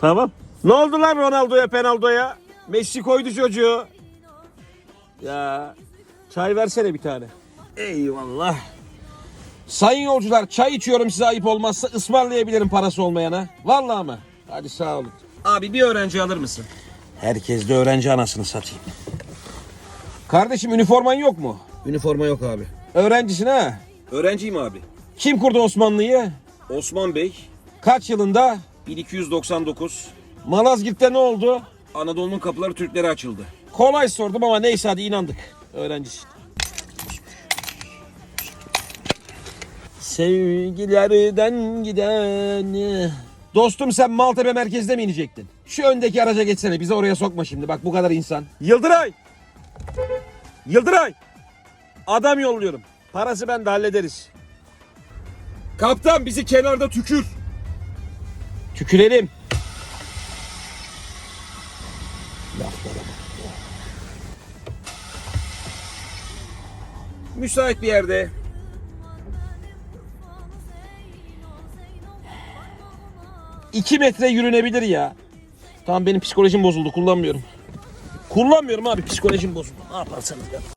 Tamam. Ne oldu lan Ronaldo'ya Penaldo'ya? Messi koydu çocuğu. Ya çay versene bir tane. Eyvallah. Sayın yolcular çay içiyorum size ayıp olmazsa ısmarlayabilirim parası olmayana. Vallahi mı? Hadi sağ olun. Abi bir öğrenci alır mısın? Herkes de öğrenci anasını satayım. Kardeşim üniforman yok mu? Üniforma yok abi. Öğrencisin ha? Öğrenciyim abi. Kim kurdu Osmanlı'yı? Osman Bey. Kaç yılında? 1299. Malazgirt'te ne oldu? Anadolu'nun kapıları Türklere açıldı. Kolay sordum ama neyse hadi inandık. Öğrencisin. Sevgilerden giden... Dostum sen Maltepe merkezde mi inecektin? Şu öndeki araca geçsene bizi oraya sokma şimdi bak bu kadar insan. Yıldıray! Yıldıray! Adam yolluyorum. Parası ben de hallederiz. Kaptan bizi kenarda tükür. Tükürelim. Müsait bir yerde. İki metre yürünebilir ya. Tamam benim psikolojim bozuldu kullanmıyorum. Kullanmıyorum abi psikolojim bozuldu. Ne yaparsanız ya.